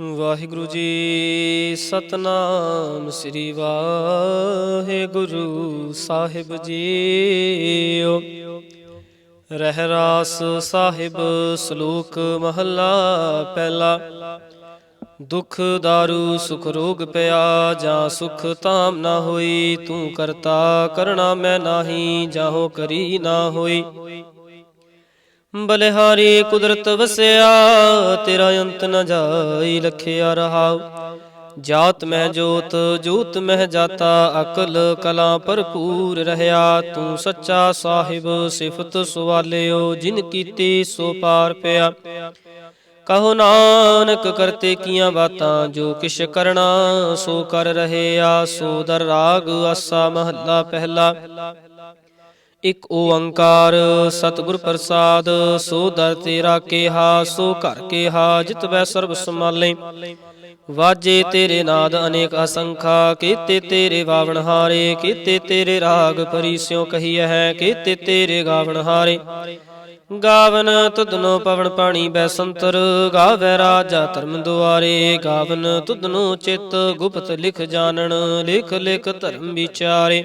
ਵਾਹਿਗੁਰੂ ਜੀ ਸਤਨਾਮ, ਸ੍ਰੀ ਵਾਹਿਗੁਰੂ ਸਾਹਿਬ ਜੀਓ। ਰਹਿ ਰਾਸ ਸਾਹਿਬ, ਸ਼ਲੋਕ ਮਹੱਲਾ ਪਹਿਲਾ। ਦੁਖ ਦਾਰੂ, ਸੁਖ ਰੋਗ ਪਿਆ, ਜਾਂ ਸੁਖ ਤਾਮ ਨਾ ਹੋਈ, ਤੂੰ ਕਰਤਾ ਕਰਣਾ ਮੈਂ ਨਾਹੀ ਜਾਹੋ ਕਰੀ ਨਾ ਹੋਈ। ਬਲਿਹਾਰੀ ਕੁਦਰਤ ਵਸਿਆ, ਤੇਰਾ ਅੰਤ ਨ ਜਾਈ ਲਖਿਆ ਰਹਾਉ। ਜਾਤ ਮਹਿ ਜੋਤ ਜੋਤ ਮਹਿ ਜਾਤਾ, ਅਕਲ ਕਲਾ ਭਰਪੂਰ ਰਹਾ ਤੂੰ ਸੱਚਾ ਸਾਹਿਬ, ਸਿਫਤ ਸਵਾਲਿਓ ਜਿਨ ਕੀਤੀ ਸੋ ਪਾਰ ਪਿਆ। ਕਹੋ ਨਾਨਕ, ਕਰਤੇ ਕੀਆਂ ਬਾਤਾਂ, ਜੋ ਕਿਛ ਕਰਨਾ, ਸੋ ਕਰ ਰਹਿਆ। ਸੋ ਦਰ ਰਾਗ ਆਸਾ ਮਹੱਲਾ ਪਹਿਲਾ। ਇਕ ਓੰਕਾਰ, ਸਤਿਗੁਰ ਪ੍ਰਸਾਦ, ਸੋ ਦਰ ਤੇਰਾ ਕੇਹਾ, ਸੋ ਘਰ ਕੇਹਾ, ਜਿਤ ਵੈ ਸਰਬ ਸਮਾਲੇ ਵਾਜੇ ਤੇਰੇ ਨਾਦ ਅਨੇਕ ਅਸੰਖਾ, ਕੀਤੇ ਤੇਰੇ ਵਾਵਣ ਹਾਰੇ, ਕੀਤੇ ਤੇਰੇ ਰਾਗ ਪਰਿਸਿਓ ਕਹੀਐ ਹੈ, ਕੀਤੇ ਤੇਰੇ ਗਾਵਣ ਹਾਰੇ। ਗਾਵਨ ਤੁਧਨੋ ਪਵਨ ਪਾਣੀ ਬੈਸੰਤਰ ਗਾਵੇ ਰਾਜਾ ਧਰਮ ਦੁਆਰੇ। ਗਾਵਨ ਤੁਧਨੋ ਚਿਤ ਗੁਪਤ ਲਿਖ ਜਾਣਨ, ਲਿਖ ਲਿਖ ਧਰਮ ਵਿਚਾਰੇ।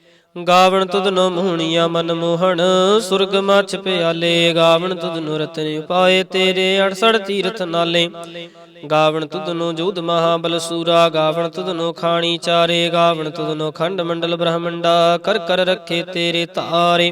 ਗਾਵਣ ਤੁਧਨੋ ਮੋਹਣੀਆਂ ਮਨ ਮੋਹਣ, ਸੁਰਗ ਮਛ ਪਿਆਲੇ, ਗਾਵਣ ਤੁਧਨੋ ਰਤਨ ਉਪਾਏ, ਤੇਰੇ 68 ਤੀਰਥ ਨਾਲੇ। ਗਾਵਣ ਤੁਧਨੋ ਜੋਧ ਮਹਾ ਬਲਸੂਰਾ ਗਾਵਣ ਤੁਧਨੋ ਖਾਣੀ ਚਾਰੇ, ਗਾਵਣ ਤੁਧਨੋ ਖੰਡ ਮੰਡਲ ਬ੍ਰਹਮੰਡਾ, ਕਰ ਕਰ ਰੱਖੇ ਤੇਰੇ ਤਾਰੇ।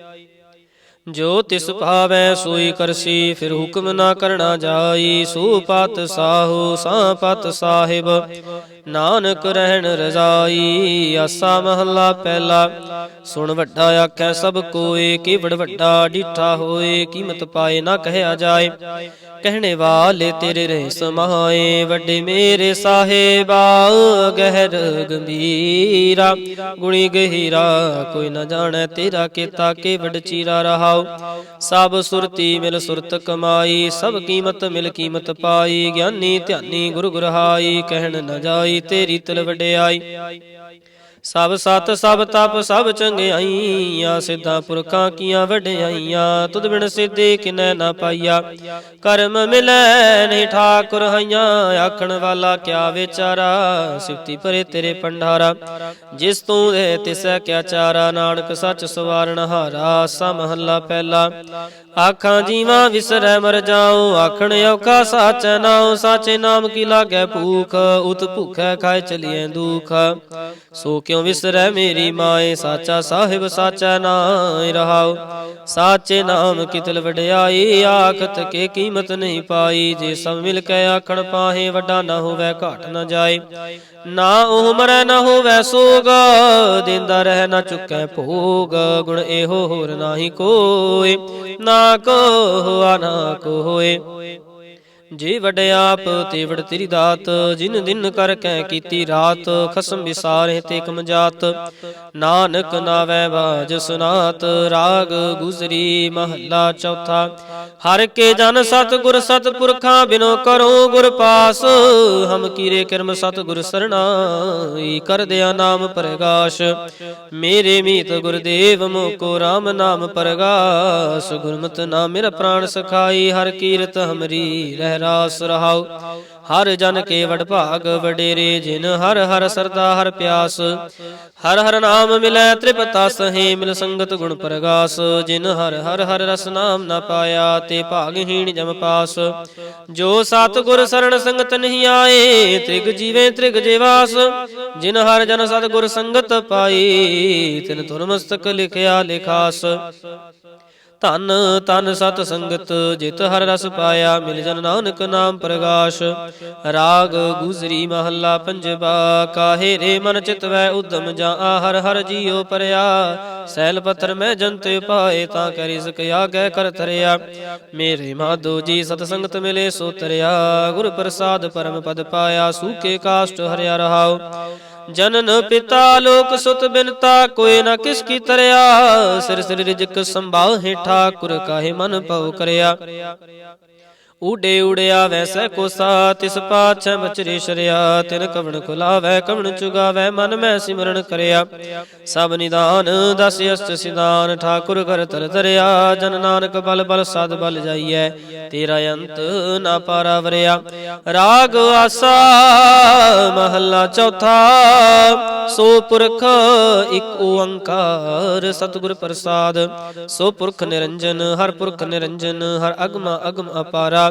ਜੋ ਤਿਸ ਭਾਵੈ ਸੋਈ ਕਰਸੀ, ਫਿਰ ਹੁਕਮ ਨਾ ਕਰਨਾ ਜਾਈ। ਸੋ ਪਤ ਸਾਹੋ ਸਾਂ ਪਤ ਸਾਹਿਬ। ਨਾਨਕ ਰਹਿਣ ਰਜ਼ਾਈ, ਆਸਾ ਮਹੱਲਾ ਪਹਿਲਾ। ਸੁਣ ਵੱਡਾ ਆਖੈ ਸਭ ਕੋਏ ਕੀ ਵੱਡਾ ਡੀਠਾ ਹੋਏ, ਕੀਮਤ ਪਾਏ ਨਾ ਕਹਿਆ ਜਾਏ। ਕਹਿਣੇ ਵਾਲੇ ਤੇਰੇ ਰਹਿ ਸਮਾਏ ਵੱਡੇ ਮੇਰੇ ਸਾਹਿਬਾ, ਗਹਿਰ ਗੰਭੀਰਾ। ਗੁਣੀ ਗਹਿਰਾ, ਕੋਈ ਨਾ ਜਾਣੈ ਤੇਰਾ ਕੀਤਾ ਕੇ ਵਡ ਚੀਰਾ ਰਹਾਉ। ਸਭ ਸੁਰਤੀ ਮਿਲ ਸੁਰਤ ਕਮਾਈ, ਸਭ ਕੀਮਤ ਮਿਲ ਕੀਮਤ ਪਾਈ, ਗਿਆਨੀ ਧਿਆਨੀ ਗੁਰੂ ਗੁਰਹਾਈ ਕਹਿਣ ਨ ਜਾਈ ਤੇਰੀ ਤਲ ਵਡਿਆਈ। ਸਭ ਸਤ, ਸਭ ਤਪ, ਸਭ ਚੰਗਿਆਈਆਂ, ਸਿੱਧਾ ਪੁਰਖਾਂ ਕੀਆਂ ਵਡਿਆਈਆਂ, ਤੁਧ ਬਿਨ ਸਿੱਧੇ ਕਿਨੈ ਨਾ ਪਾਈਆ। ਕਰਮ ਮਿਲੈ ਨਹੀਂ ਠਾਕੁਰ ਹਈਆਂ, ਆਖਣ ਵਾਲਾ ਕਿਆ ਵਿਚਾਰਾ? ਸਿਫਤੀ ਭਰੇ ਤੇਰੇ ਪੰਡਾਰਾ ਜਿਸ ਤੂੰ ਦੇ ਤਿਸੈ ਕਿਆ ਚਾਰਾ? ਨਾਨਕ ਸੱਚ ਸਵਾਰਨ ਹਾਰਾ, ਸਾ ਮਹੱਲਾ ਪਹਿਲਾ। ਆਖਾਂ ਜੀਵਾਂ ਵਿਸਰੈ ਮਰ ਜਾਉ, ਆਖਣ ਔਖਾ ਸਾਚੈ ਨਾਉ, ਸਾਚੇ ਨਾਮ ਕੀ ਲਾਗੈ ਭੂਖ, ਉਤ ਭੁਖੈ ਖਾਏ ਚਲੀਐ ਦੁਖ। ਸੋ ਕਿਉ ਵਿਸਰੈ ਮੇਰੀ ਮਾਏ, ਸਾਚਾ ਸਾਹਿਬ ਸਾਚਾ ਨਾਮ ਰਹਾਉ। ਸਾਚੇ ਨਾਮ ਕਿਤਲ ਤਿਲ ਵਡਿਆਈ, ਆਖਤ ਕੇ ਕੀਮਤ ਨਹੀਂ ਪਾਈ। ਜੇ ਸਭ ਮਿਲ ਕੇ ਆਖਣ ਪਾਹੇ, ਵੱਡਾ ਨਾ ਹੋਵੇ, ਘਾਟ ਨਾ ਜਾਏ। ਨਾ ਉਹ ਮਰੈ ਨਾ ਹੋਵੇ ਸੋਗ, ਦਿੰਦਾ ਰਹਿ ਨਾ ਚੁੱਕੈ ਭੋਗ। ਗੁਣ ਇਹੋ ਹੋਰ ਨਾਹੀ ਕੋਏ ਨਾ ਕੋ ਹੋਆ ਨਾ ਕੋਏ ਹੋਏ। ਜੇ ਵਡਿਆਪ ਤੇ ਵਡ ਤੇਰੀ ਦਾਤ, ਜਿਨ ਦਿਨ ਕਰ ਕੈ ਕੀਤੀ ਰਾਤ, ਖਸਮ ਵਿਸਾਰੇ ਤੇ ਕਮ ਨਾਨਕ ਨਾਵੈ ਬਾਜ ਸੁਨਾਤ, ਰਾਗ ਗੁਜ਼ਰੀ ਮਹੱਲਾ ਚੌਥਾ। ਹਰ ਕੇ ਜਨ ਸਤ ਗੁਰ ਸਤ ਪੁਰਖਾਂ ਬਿਨੋ ਕਰੋ ਗੁਰ ਪਾਸ। ਹਮ ਕੀਰੇ ਕਿਰਮ ਸਤ ਗੁਰ ਸਰਣਾਈ, ਕਰ ਦਿਆ ਨਾਮ ਪ੍ਰਗਾਸ਼। ਮੇਰੇ ਮੀਤ ਗੁਰਦੇਵ, ਮੋਕੋ RAM ਨਾਮ ਪ੍ਰਗਾਸ। ਗੁਰਮਤਿ ਨਾਮ ਮੇਰਾ ਪ੍ਰਾਣ ਸਖਾਈ, ਹਰ ਕੀਰਤ ਹਮਰੀ ਰਹਿ ਰਾਸ ਰਹਾਉ। ਹਰ ਜਨ ਕੇ ਵਡ ਵਡੇਰੇ ਜਿਨ ਹਰ ਹਰ ਸਰਦਾ ਹਰ ਪਿਆਸ। ਹਰ ਹਰ ਨਾਮ ਮਿਲੈ ਤ੍ਰਿਪਤਾ ਸਹੇ ਮਿਲ ਸੰਗਤ ਗੁਣ ਪ੍ਰਗਾਸ। ਜਿਨ ਹਰ ਹਰ ਹਰ ਰਸ ਨਾਮ ਨਾ ਪਾਇਆ ਤੇ ਭਾਗਹੀਣ ਜਮ ਪਾਸ। ਜੋ ਸਤ ਗੁਰ ਸਰਣ ਸੰਗਤ ਨਹੀਂ ਆਏ, ਤ੍ਰਿਗ ਜੀਵੇ ਤ੍ਰਿਗ ਜੀਵਾਸ ਜਿਨ ਹਰ ਜਨ ਸਤਿਗੁਰ ਸੰਗਤ ਪਾਈ, ਤਿਨ ਤੁਰ ਮਸਤਕ ਲਿਖਿਆ ਲਿਖਾਸ। ਧਨ ਤਨ ਸਤ ਸੰਗਤ, ਜਿਤ ਹਰ ਰਸ ਪਾਇਆ, ਮਿਲ ਜਨ ਨਾਨਕ ਨਾਮ ਪ੍ਰਗਾਸ਼। ਰਾਗ ਗੁਜਰੀ ਮਹੱਲਾ ਪੰਜਵਾ, ਕਾਹੇ ਰੇ ਮਨ ਚਿਤ ਉਦਮ ਜਾ ਹਰ ਹਰ ਜੀਉ ਪਰਿਆ। ਸੈਲ ਪੱਥਰ ਮੈਂ ਜੰਤ ਪਾਏ, ਤਾਂ ਕੈ ਰਿਜ਼ਕ ਆਗੈ ਕਰ ਤਰਿਆ। ਮੇਰੇ ਮਾਧੋ ਜੀ ਸਤ ਸੰਗਤ ਮਿਲੇ, ਸੋ ਤਰਿਆ। ਗੁਰ ਪ੍ਰਸਾਦ ਪਰਮ ਪਦ ਪਾਇਆ ਸੂਕੇ ਕਾਸ਼ਟ ਹਰਿਆ ਰਹਾਉ। ਜਨਨ ਪਿਤਾ, ਲੋਕ ਸੁਤ ਬਿਨਤਾ, ਕੋਈ ਨਾ ਕਿਸ ਕੀ ਤਰਿਆ। ਸਿਰ ਸਿਰ ਰਿਜਕ ਸੰਭਾਹੇ ਠਾਕੁਰ ਕਾਹੇ ਮਨ ਪਉ ਕਰਿਆ। ਊਡੇ ਉੜਿਆ ਵੈਸੈ ਕੋਸਾ, ਤਿਸ ਪਾਛੈ ਬਚਰੇ ਸ਼ਰਿਆ, ਤਿਨ ਕਵਣ ਕੁਲਾਵੈ ਕਵਣ ਚੁਗਾਵੈ, ਮਨ ਮੈਂ ਸਿਮਰਨ ਕਰਿਆ। ਸਭ ਨਿਦਾਨ, ਦਸ ਅਸਤ ਸਿਦਾਨ ਠਾਕੁਰ ਕਰ ਤਰ ਧਰਿਆ, ਜਨ ਨਾਨਕ ਬਲ ਬਲ ਸਦ ਬਲ ਜਾਈਐ, ਤੇਰਾ ਅੰਤ ਨਾ ਪਾਰਾ ਵਰਿਆ। ਰਾਗ ਆਸਾ, ਮਹੱਲਾ ਚੌਥਾ, ਸੋ ਪੁਰਖ ਇੱਕ ਓੰਕਾਰ, ਸਤਿਗੁਰ ਪ੍ਰਸਾਦ। ਸੋ ਪੁਰਖ ਨਿਰੰਜਨ, ਹਰ ਪੁਰਖ ਨਿਰੰਜਨ, ਹਰ ਅਗਮ ਅਗਮ ਅਪਾਰਾ।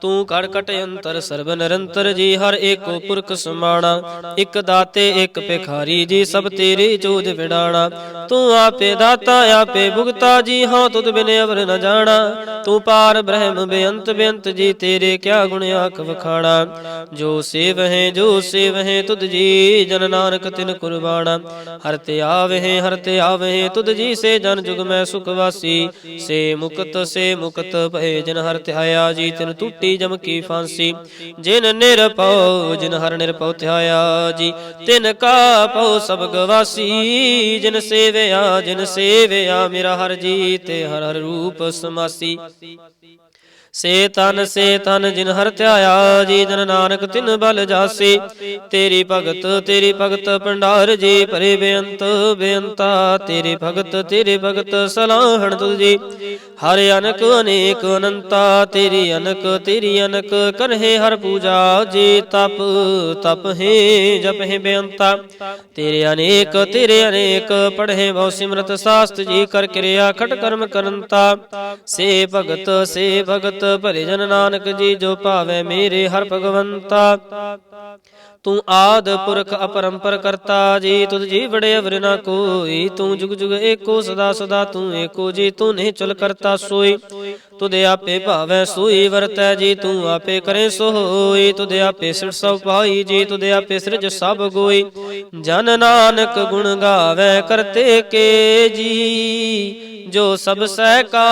ਤੂੰ ਕੜ ਕਟ ਅੰਤਰ ਸਰਬ ਨਿਰੰਤਰ ਜੀ, ਹਰ ਏਕੋ ਪੁਰਖ ਸਮਾਣਾ। ਇਕ ਦਾਤੇ, ਇਕ ਭਿਖਾਰੀ ਜੀ, ਸਭ ਤੇਰੀ ਜੋਦ ਵਿਡਾਣਾ। ਤੂੰ ਆਪੇ ਦਾਤਾ, ਆਪੇ ਭੁਗਤਾ ਜੀ ਹਾਂ ਤੁਧ ਬਿਨ ਅਵਰ ਨ ਜਾਣਾ। ਤੂੰ ਪਾਰ ਬ੍ਰਹਮ ਬੇਅੰਤ ਬੇਅੰਤ ਜੀ, ਤੇਰੇ ਕਿਆ ਗੁਣ ਆਖ ਵਖਾਣਾ। ਜੋ ਸੇਵ ਹੈ ਜੋ ਸੇਵ ਹੈ ਤੁਧ ਜੀ, ਜਨ ਨਾਨਕ ਤਿਨ ਕੁਰਬਾਨਾ ਹਰ ਤੇ ਆਵੇ ਹਰ ਤੇ ਆਵੇ ਤੁਧ ਜੀ ਸੇ ਜਨ ਜੁਗ ਮੈਂ ਸੁਖ ਵਾਸੀ। ਸੇ ਮੁਕਤ ਸੇ ਮੁਕਤ ਭਏ ਜਨ ਹਰ ਆਇਆ ਜੀ, ਤਿਨ ਟੂਟੀ ਜਮ ਕੀ ਫਾਂਸੀ, ਜਿਨ ਨਿਰਭਉ ਜਿਨ ਹਰ ਨਿਰਭਉ ਧਿਆਇਆ ਜੀ। ਤਿਨ ਕਾ ਪਉ ਸਭ ਗਵਾਸੀ, ਜਿਨ ਸੇਵਿਆ ਜਿਨ ਸੇਵਿਆ ਮੇਰਾ ਹਰ ਜੀ ਤੇ ਹਰ ਹਰ ਰੂਪ ਸਮਾਸੀ। ਸੇ ਤਨ ਸੇ ਤਨ, ਜਿਨ ਹਰ ਧਿਆਇਆ ਜੀ, ਜਨ ਨਾਨਕ ਤਿਨ ਬਲ ਜਾਸੀ। ਤੇਰੀ ਭਗਤ ਤੇਰੀ ਭਗਤ ਭੰਡਾਰ ਜੀ, ਭਰੇ ਬੇਅੰਤ, ਬੇਅੰਤਾ। ਤੇਰੀ ਭਗਤ ਤੇਰੀ ਭਗਤ ਸਲਾਹਣ ਤੁਜੀ ਹਰ ਅਨਕ, ਅਨੇਕ ਅਨੰਤਾ, ਤੇਰੀ ਅਨਕ ਤੇਰੀ ਅਨਕ ਕਰਹਿ ਹਰ ਪੂਜਾ ਜੇ ਤਪ ਤਪ ਹੈ, ਜਪ ਹੈ ਬੇਅੰਤਾ। ਤੇਰੇ ਅਨੇਕ ਤੇਰੇ ਅਨੇਕ ਪੜ੍ਹੇ ਬਹੁ ਸਿਮਰਤ ਸਾਸਤ ਜੀ ਕਰ ਕਿਰਿਆ ਖਟ ਕਰਮ ਕਰੰਤਾ ਸੇ ਭਗਤ ਸੇ ਭਗਤ ਭਰੇ ਜਨ ਨਾਨਕ ਜੀ ਜੋ ਭਾਵੇ ਮੇਰੇ ਹਰ ਭਗਵੰਤਾ। ਤੂੰ ਆਦ ਪੁਰਖ ਅਪਰੰਪਰ ਕਰਤਾ, ਜੀ ਤੁਧ ਜੀ ਬੜੇ ਅਵਰ ਨਾ ਕੋਈ। ਤੂੰ ਜੁਗ ਜੁਗ ਏਕੋ ਸਦਾ ਸਦਾ, ਤੂੰ ਏਕੋ ਜੀ, ਤੂੰ ਨਹੀਂ ਚਲ ਕਰਤਾ ਸੋਈ। ਤੁਧ ਆਪੇ ਭਾਵੈ ਸੋਈ, ਵਰਤੈ ਜੀ, ਤੂੰ ਆਪੇ ਕਰੇ ਸੋ ਹੋਈ ਤੁਧ ਆਪੇ ਸਿਰ ਸਭ ਪਾਈ ਜੀ, ਤੁਧ ਆਪੇ ਸਿਰਜ ਸਭ ਗੋਈ। ਜਨ ਨਾਨਕ ਗੁਣ ਗਾਵੇ ਕਰਤੇ ਕੇ ਜੀ, ਜੋ ਸਭ ਸਹਿ ਕਾ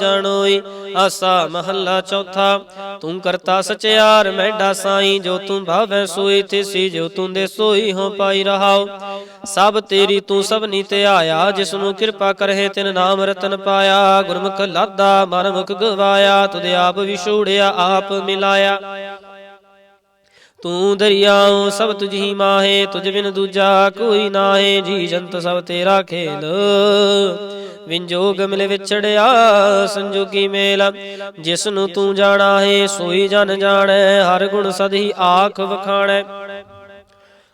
ਜਾਣੋਈ। ਆਸਾ ਮਹੱਲਾ ਚੌਥਾ। ਤੂੰ ਕਰਤਾ ਸਚਿਆਰ, ਮੈਡਾ ਸਾਈ, ਜੋ ਤੂੰ ਭਾਵੈ ਸੋਈ, ਥਿਸੀ, ਜੋ ਤੂੰ ਦੇ ਸੋਈ ਹੋ ਪਾਈ ਰਹਾਉ ਸਭ ਤੇਰੀ ਤੂੰ ਸਭ ਨੀ ਤੇ ਆਇਆ ਜਿਸ ਨੂੰ ਕਿਰਪਾ ਕਰਹਿ ਤਿਨ ਨਾਮ ਰਤਨ ਪਾਇਆ। ਗੁਰਮੁਖ ਲਾਦਾ ਮਨਮੁਖ ਗਵਾਇਆ, ਤੁਧ ਆਪ ਵਿਛੋੜਿਆ ਆਪ ਮਿਲਾਇਆ। ਤੂੰ ਦਰਿਆਉ ਸਭ ਤੁਝੀ ਮਾਹੇ, ਤੁਝ ਬਿਨ ਦੂਜਾ ਕੋਈ ਨਾਹੇ, ਜੀ ਜੰਤ ਸਭ ਤੇਰਾ ਖੇਲ। ਵਿੰਜੋਗ ਮਿਲੇ ਵਿਛੜਿਆ, ਸੰਜੋਗੀ ਮੇਲ। ਜਿਸ ਨੂੰ ਤੂੰ ਜਾਣਾ ਹੈ, ਸੋਈ ਜਨ ਜਾਣੈ, ਹਰ ਗੁਣ ਸਦੀ ਆਖ ਵਖਾਣੈ।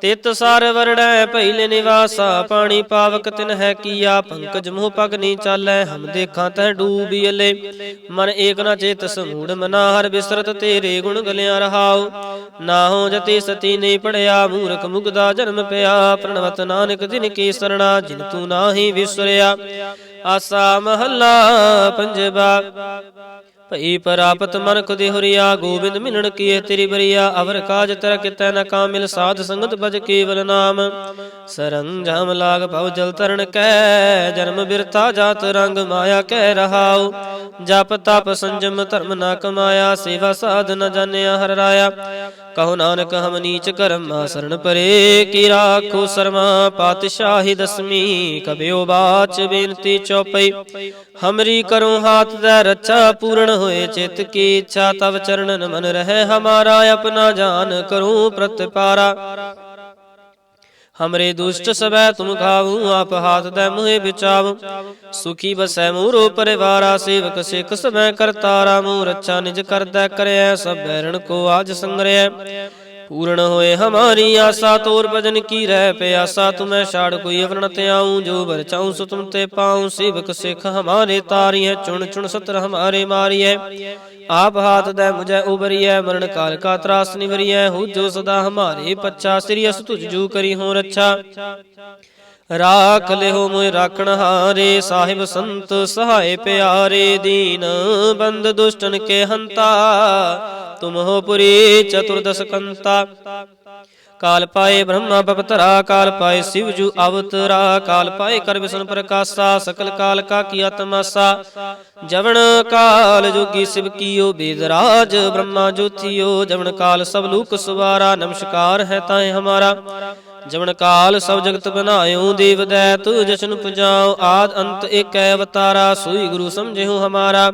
ਤਿਤ ਸਰ ਵਰੜੈ ਪਹਿਲੇ ਨਿਵਾਸਾ, ਪਾਣੀ ਪਾਵਕ ਤਿਨ ਹੈ ਕੀਆ, ਪੰਕਜ ਮੋਹ ਪਗ ਨੀ ਚਾਲੈ, ਹਮ ਦੇਖਾਂ ਤੈ ਡੂਬੀ ਮਨ ਏਕ ਨਾ ਚੇਤ ਸਮੂੜ ਮਨਾ ਹਰ ਬਿਸਰਤ ਤੇਰੇ ਗੁਣ ਗਲਿਆ ਰਹਾਉ। ਨਾ ਜਤੀ ਸਤੀ ਨਹੀਂ ਪੜਿਆ, ਮੂਰਖ ਮੁਗਦਾ ਜਨਮ ਪਿਆ। ਪ੍ਰਣਵਤ ਨਾਨਕ ਜਿਨ ਕੀ ਸਰਣਾ, ਜਿਨ ਤੂੰ ਨਾਹੀ ਵਿਸਰਿਆ। ਆਸਾ ਮਹੱਲਾ ਪੰਜਵਾ। ਭਈ ਪ੍ਰਾਪਤ ਮਨ ਖੁਦੇ ਹੁਰੀਆ, ਗੋਬਿੰਦ ਮਿਲਣ ਕੀਏ ਤੇਰੀ ਬਰੀਆ? ਅਵਰ ਕਾਜ ਤਰ ਕਿਤੈ ਨ ਕਾਮਿਲ ਸਾਧ ਸੰਗਤ ਭਜ ਕੇਵਲ ਨਾਮ। ਸਰੰਜਾਮ ਲਾਗ ਭਉ ਜਲ ਤਰਨ ਕੈ, ਜਨਮ ਬਿਰਤਾ ਜਾਤ ਰੰਗ ਮਾਇਆ ਕਹਿ ਰਹਾਉ। ਜਪ ਤਪ ਸੰਜਮ ਧਰਮ ਨਾ ਕਮਾਇਆ, ਸੇਵਾ ਸਾਧ ਨ ਜਾਣਿਆ ਹਰ ਰਾਇਆ। ਕਹੋ ਨਾਨਕ ਹਮ ਨੀਚ ਕਰਮ ਸਰਣ ਪਰੇ, ਕੀ ਰਾਖੋ ਸਰਮਾ ਪਾਤਸ਼ਾਹੀ ਦਸਮੀ? ਕਬਿਓ ਬਾਚ ਬੇਨਤੀ ਚੌਪਈ। ਹਮਰੀ ਕਰੋ ਹਾਥ ਦਾ ਰੱਛਾ ਪੂਰਨ ਹੋਏ ਚਿਤ ਕੀ ਇੱਛਾ, ਤਵ ਚਰਨਨ ਮਨ ਰਹੇ। ਹਮਾਰਾ ਆਪਣਾ ਜਾਨ ਕਰੂੰ ਪ੍ਰਤਪਾਰਾ। ਹਮਰੇ ਦੁਸ਼ਟ ਸਭੈ ਤੁਮ ਖਾਵੂ, ਆਪ ਹਾਥ ਦੇ ਮੂਹੇ ਵਿਚਾਵੂ। ਸੁਖੀ ਬਸੈ ਮੂਰੋ ਪਰਿਵਾਰਾ, ਸੇਵਕ ਸਿਖ ਸਭੈ ਕਰਤਾਰਾ। ਮੂਹ ਰੱਛਾ ਨਿਜ ਕਰਦਾ ਕਰਿਆ ਸਭ ਬੈਰਣ ਕੋ ਆਜ ਸੰਗਰਿਆ ਪੂਰਨ ਹੋਏ ਹਮਾਰੀ ਆਸਾ, ਤੋਰ ਭਜਨ ਕੀ ਰਹਿ ਪਿਆਸਾ ਤੁਮੈ ਛਾੜ ਕੋਈ ਅਵਰਣਤ ਆਉ ਜੋ ਵਰ ਚਾਉ ਸੋ ਤੁਮ ਤੇ ਪਾਉ, ਸੇਵਕ ਸਿਖ ਹਮਾਰੇ ਤਾਰੀਐ, ਚੁਣ ਚੁਣ ਸਤਰ ਹਮਾਰੇ ਮਾਰੀਐ। ਆਪ ਹਾਥ ਦੇ ਮੁਝੈ ਉਬਰੀਐ ਮਰਨ ਕਾਲ ਕਾ ਤਰਾਸ ਨਿਵਰੀਐ, ਹੋ ਜੋ ਸਦਾ ਹਮਾਰੇ ਪੱਛਾ, ਸ੍ਰੀ ਅਸ ਤੁਝ ਜੂ ਕਰੀ ਹੋ ਰੱਛਾ। ਰਾਖ ਲਿਹੁ ਮੁਇ ਰਾਖਣ ਹਾਰੇ, ਸਾਹਿਬ ਸੰਤ ਸਹਾਇ ਪਿਆਰੇ ਦੀਨ, ਬੰਦ ਦੁਸ਼ਟਨ ਕੇ ਹੰਤਾ ਤੁਮਹੁ ਪੁਰੀ ਚਤੁਰਦਸ ਕੰਤਾ। ਕਾਲ ਪਾਏ ਬ੍ਰਹਮਾ ਬਪਤਰਾ ਕਾਲ ਪਾਏ ਸਿਵ ਜੂ ਅਵਤਰਾ, ਕਾਲ ਪਾਏ ਕਰ ਵਿਸ਼ਨ ਪ੍ਰਕਾਸ਼ਾ, ਸਕਲ ਕਾਲ ਕਾ ਕੀ ਤਮਾਸਾ ਜਵਣ ਕਾਲ ਜੋਗੀ ਸਿਵ ਕੀਓ ਬੇਦਰਾਜ, ਬ੍ਰਹਮਾ ਜੋਥਿਓ ਜਵਣ ਕਾਲ ਸਭ ਲੋਕ ਸੁਵਾਰਾ, ਨਮਸਕਾਰ ਹੈ ਤਾਏ ਹਮਾਰਾ। ਜਵਨ ਕਾਲ ਸਭ ਜਗਤ ਬਨਾਇਓ ਦੇਵ ਦੈਤ ਜਸ਼ਨ ਪੁਜਾਓ ਆਦ ਅੰਤ ਏਕੈ ਅਵਤਾਰਾ, ਸੋਈ ਗੁਰੂ ਸਮਝਿਉ ਹਮਾਰਾ।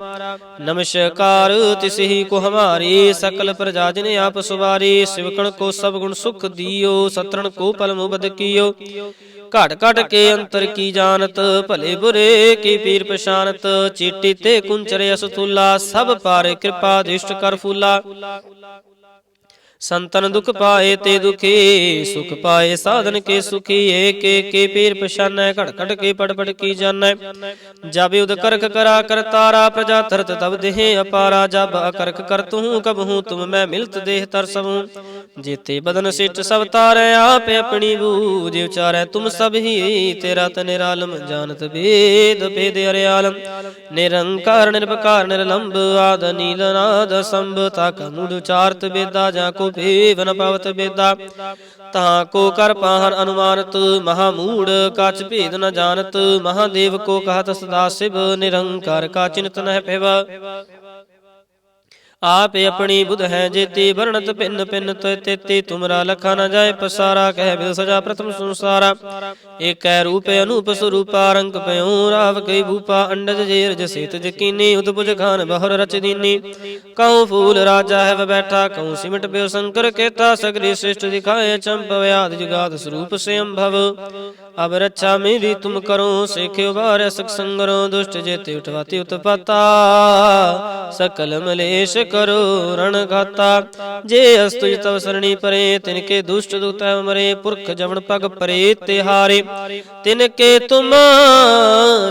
ਨਮਸਕਾਰ, ਤਿਸਹੀ ਕੋ ਹਮਾਰੀ, ਸਕਲ ਪ੍ਰਜਾ ਜਿਨ ਆਪ ਸੁਵਾਰੀ ਸਿਵਕਣ ਕੋ ਸਭ ਗੁਣ ਸੁਖ ਦਿਓ, ਸਤਰਣ ਕੋ ਪਲ ਮੁਬਦ ਕੀਓ। ਘਟ ਘਟ ਕੇ ਅੰਤਰ ਕੀ ਜਾਣਤ, ਭਲੇ ਬੁਰੇ ਕੀ ਪੀਰ ਪਛਾਨਤ ਚੀਟੀ ਤੇ ਕੁੰਚਰੇ ਅਸਤੁਲਾ ਸਭ ਪਾਰੇ ਕਿਰਪਾ ਦਿਸ਼ਟ ਕਰ ਫੂਲਾ। ਸੰਤਨ ਦੁਖ ਪਾਏ ਤੇ ਦੁਖੀ, ਸੁਖ ਪਾਏ ਸਾਧਨ ਕੇ ਸੁਖੀ, ਏਕ ਏਕੇ ਪੀਰ ਪਛਾਨੈ, ਘੜ ਘੜ ਕੇ ਪੜ ਪੜ ਕੀ ਜਾਣੈ। ਜਬ ਉਦ ਕਰਕ ਕਰਾ ਕਰਤਾਰਾ ਪ੍ਰਜਾ ਤਰਤ ਤਬ ਦੇਹ ਅਪਾਰਾ। ਜਬ ਅਕਰਕ ਕਰਤੂ ਕਬਹੂ ਤੁਮ ਮੈਂ ਮਿਲਤ ਦੇਹ ਤਰਸਵੂ ਜੀਤੇ ਬਦਨ ਸਿੱਟ ਸਭ ਤਾਰੈ, ਆਪ ਆਪਣੀ ਬੂਝ ਉਚਾਰੈ। ਤੁਮ ਸਭ ਹੀ ਤੇਰਾ ਤ ਨਿਰਾਲਮ, ਜਾਣਤ ਬੇਦ ਬੇਦ ਅਰਿਆਲਮ। ਨਿਰੰਕਾਰ ਨਿਰਭਕਾਰ ਨਿਰਲੰਭ ਆਦ, ਨੀਲ ਨਾਦ ਸੰਭ, ਤਕ ਮੂੜ ਉਚਾਰਤ ਬੇਦਾ ਜਾ ਕੋ ਭੇਵਨ ਪਵਤ ਬੇਦਾ। ਤਾਂ ਕੋ ਕਰ ਪਾਹਨ ਅਨੁਮਾਨਤ, ਮਹਾ ਮੂੜ ਕਛ ਭੇਦ ਨ ਜਾਣਤ, ਮਹਾਦੇਵ ਕੋ ਕਹਤ ਸਦਾ ਸਿਵ ਨਿਰੰਕਾਰ ਕਾ ਚਿੰਤ ਨਹਿ ਪਿਵ ਆਪ ਆਪਣੀ ਬੁਧ ਹੈ, ਜੇਤੀ ਵਰਣਤ ਭਿੰਨ ਭਿੰਨ ਤੈ ਤੇਤੀ, ਤੁਮਰਾ ਲਖਾ ਨ ਜਾਏ, ਪਸਾਰਾ ਕਹਿ ਬਿਦ ਸਜਾ ਪ੍ਰਥਮ ਸੰਸਾਰਾ। ਏਕੈ ਰੂਪ ਅਨੂਪ ਸਰੂਪਾ, ਰੰਗ ਪਇਓ ਰਾਵ ਕਈ ਭੂਪਾ, ਅੰਡਜ ਜੇਰ ਜਸੇਤ ਜਕੀਨੀ ਉਦਪੁਜ ਖਾਨ ਬਹੁਰ ਰਚ ਦੀਨੀ। ਕਉ ਫੂਲ ਰਾਜਾ ਹੈ ਬੈਠਾ, ਕਉ ਸਿਮਟ ਪਿਓ ਸ਼ੰਕਰ ਕੇਤਾ ਸਗਰੀ ਸ੍ਰਿਸ਼ਟ ਦਿਖਾਏ ਚੰਪਵ ਆਦ ਜੁਗਾਦ ਸਰੂਪ ਸੰਭਵ ਅਬ ਰੱਛਾ ਮੇਰੀ ਤੁਮ ਕਰੋ, ਸੇਖਿਓ ਬਾਰ ਸਕ ਸੰਗਰੋ, ਦੁਸ਼ਟ ਜੇਤੇ ਉਠਵਾਤੀ ਉਤਪਤਾ। ਸਕਲ ਮਲੇਸ਼ ਕਰੋ, ਰਣ ਘਾਤਾ। ਜੇ ਅਸਤੁਜ ਤਵ ਸਰਣੀ ਪਰੇ ਤਿਨ ਕੇ ਦੁਸ਼ਟ ਦੁਤੈ ਮਰੇ, ਪੁਰਖ ਜਵਨ ਪਗ ਪਰੇ ਤੇ ਹਾਰੇ ਤਿਨ ਕੇ ਤੁਮ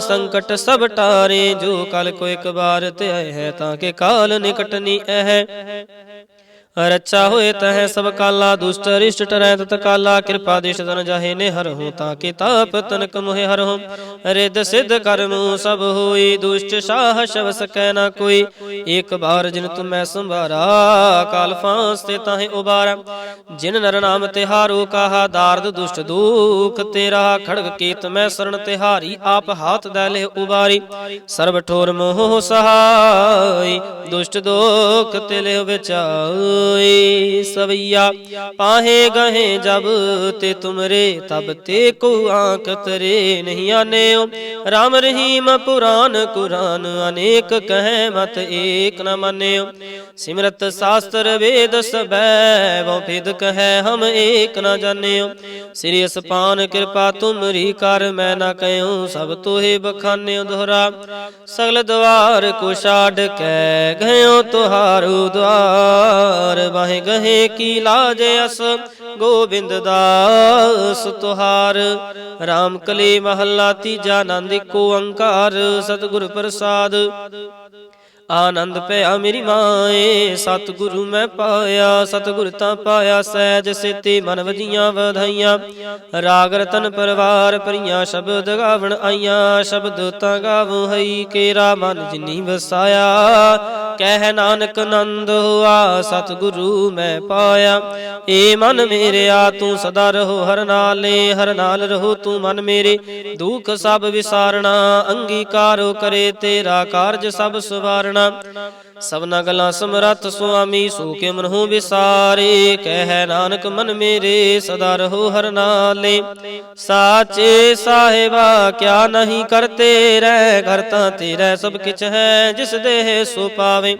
ਸੰਕਟ ਸਭ ਟਾਰੇ, ਜੋ ਕਲ ਕੋ ਇੱਕ ਵਾਰ ਤੇ ਆਏ ਹੈ, ਤਾਂ ਕੇ ਕਾਲ ਨਿਕਟ ਨੀ ਹੈ ਰੱਛਾ ਹੋਏ ਤਹ ਸਭ ਕਾਲਾ, ਦੁਸ਼ਟ ਰਿਸ਼ਟ ਟਰੈ ਤਤ ਕਾਲਾ, ਕਿਰਪਾ ਦੇਸ਼ ਤਨ ਜਾਹੇ ਨੇ ਹਰ ਹੋ, ਤਾਂ ਕੇ ਤਾਪ ਤਨਕ ਮੋਹਿ ਹਰ ਹੋ। ਰਿਦ ਸਿਧ ਕਰਮੂ ਸਭ ਹੋਈ, ਦੁਸ਼ਟ ਸਾਹ ਸ਼ਵ ਸਕੈ ਨਾ ਕੋਈ। ਇੱਕ ਬਾਰ ਜਿਨ ਤੁਮੈ ਸੰਭਾਰਾ, ਕਾਲ ਫਾਂਸ ਤੇ ਤਾਹੇ ਉਬਾਰਾ। ਜਿਨ ਨਰ ਨਾਮ ਤਿਹਾਰੋ, ਕਾਹਾ ਦਾਰਦ ਦੁਸ਼ਟ ਦੁਖ ਤੇਰਾ, ਖੜਗ ਕੀਤ ਮੈਂ ਸਰਣ ਤਿਹਾਰੀ, ਆਪ ਹਾਥ ਦੈ ਲੈ ਉਬਾਰੀ। ਸਰਬ ਠੋਰ ਮੋਹ ਸਹਾਈ, ਦੁਸ਼ਟ ਦੋਖ ਤੇ ਲੈ ਵਿਚਾਈ ਸਵਈਆ, ਪਾਹੇ ਗਹੇ ਜਬ ਤੇ ਤੁਮਰੇ, ਤਬ ਤੇ ਕੋ ਆਂਕ ਤਰੇ ਨਹੀਂ ਆਨੇਓ ਰਾਮ ਰਹੀਮ ਪੁਰਾਨ ਕੁਰਾਨ, ਅਨੇਕ ਕਹੈ ਮਤ ਏਕ ਨ ਮੰਨਿਓ ਸਿਮਰਤ ਸਾਸਤਰ ਵੇਦ ਸਬੈ ਬਹੁ ਭਿਦ ਕਹੈ ਹਮ ਏਕ ਨ ਜਾਣਿਓ ਸ੍ਰੀ ਅਸਪਾਨ ਕਿਰਪਾ ਤੁਮਰੀ ਕਰ, ਮੈਂ ਨਾ ਕਹਿਉ, ਸਭ ਤੋਹੇ ਬਖਾਨਿਓ ਦੁਹਰਾ। ਸਗਲ ਦਵਾਰ ਕੋ ਛਾੜ ਕੈ ਗਇਓ ਤੁਹਾਰੂ ਦਵਾਰ ਵਾਹੇ ਗਹੇ ਕੀ ਲਾਜ ਅਸ, ਗੋਬਿੰਦ ਦਾਸ ਤੁਹਾਰ। RAM ਕਲੇ ਮਹੱਲਾ ਤੀਜਾ ਆਨੰਦ ਕੋ ਓੰਕਾਰ ਸਤਿਗੁਰ ਪ੍ਰਸਾਦ। ਆਨੰਦ ਪਿਆ ਮੇਰੀ ਮਾਏ, ਸਤਿਗੁਰੂ ਮੈਂ ਪਾਇਆ, ਸਤਿਗੁਰ ਤਾਂ ਪਾਇਆ, ਸਹਿਜ ਸੇਤੀ ਮਨ ਵਜੀਆਂ ਵਧਾਈਆਂ। ਰਾਗ ਰਤਨ ਪਰਵਾਰ ਭਰੀਆਂ ਸ਼ਬਦ ਗਾਵਣ ਆਈਆਂ, ਸ਼ਬਦ ਤਾਂ ਗਾਵੋ ਹਈ ਕੇਰਾ ਮਨ ਜਿਨੀ ਵਸਾਇਆ। ਕਹਿ ਨਾਨਕ ਨੰਦ ਹੋਆ, ਸਤਿਗੁਰੂ ਮੈਂ ਪਾਇਆ। ਏ ਮਨ ਮੇਰਿਆ, ਤੂੰ ਸਦਾ ਰਹੋ ਹਰ ਨਾਲੇ, ਹਰ ਨਾਲ ਰਹੋ ਤੂੰ ਮਨ ਮੇਰੇ। ਦੁੱਖ ਸਭ ਵਿਸਾਰਣਾ, ਅੰਗੀਕਾਰੋ ਕਰੇ ਤੇਰਾ ਕਾਰਜ ਸਭ ਸਵਾਰਣਾ। ਸਭਨਾ ਗੱਲਾਂ ਸਮਰੱਥ ਸੁਆਮੀ ਸੋ ਕੇ ਮਨਹੁ ਵਿਸਾਰੇ, ਕਹਿ ਨਾਨਕ ਮਨ ਮੇਰੇ, ਸਦਾ ਰਹੋ ਹਰ ਨਾਲੇ। ਸਾਚੇ ਸਾਹਿਬਾ, ਕਿਆ ਨਹੀਂ ਕਰਤੇ ਰਹਿ ਕਰਤਾ ਤੇਰਾ ਸਭ ਕਿਛ ਹੈ, ਜਿਸ ਦੇਹ ਸੋ ਪਾਵੇ।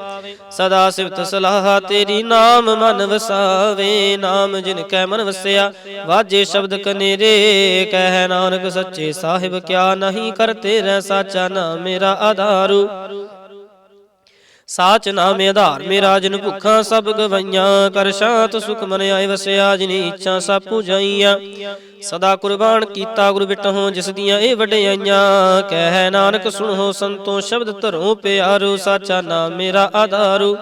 ਸਦਾ ਸਿਫਤ ਸਲਾਹ ਤੇਰੀ ਨਾਮ ਮਨ ਵਸਾਵੇ, ਨਾਮ ਜਿਨ ਕੈ ਮਨ ਵਸਿਆ, ਵਾਜੇ ਸ਼ਬਦ ਕਨੇਰੇ, ਕਹਿ ਨਾਨਕ ਸੱਚੇ ਸਾਹਿਬ, ਕਿਆ ਨਹੀਂ ਕਰਤੇ ਰਹਿ, ਸਾਚਾ ਨਾਮ ਮੇਰਾ ਆਧਾਰੂ। ਸਾਚ ਨਾਮੇ ਆਧਾਰ ਮੇਰਾ ਜਿਨ ਭੁੱਖਾਂ ਸਭ ਗਵਈਆਂ ਕਰ ਸ਼ਾਂਤ ਸੁਖ ਮਨ ਆਏ ਵਸਿਆ ਜਿਨੀ ਇੱਛਾ ਸਭ ਪੁਜਾਈਆਂ। ਸਦਾ ਕੁਰਬਾਨ ਕੀਤਾ ਗੁਰ ਬਿਟਹੁ ਜਿਸ ਦੀਆਂ ਇਹ ਵਡਿਆਈਆਂ। ਕਹਿ ਨਾਨਕ ਸੁਣੋ ਸੰਤੋ ਸ਼ਬਦ ਧਰੋ ਪਿਆਰੋ ਸਾਚਾ ਨਾਮ ਮੇਰਾ ਆਧਾਰੂ।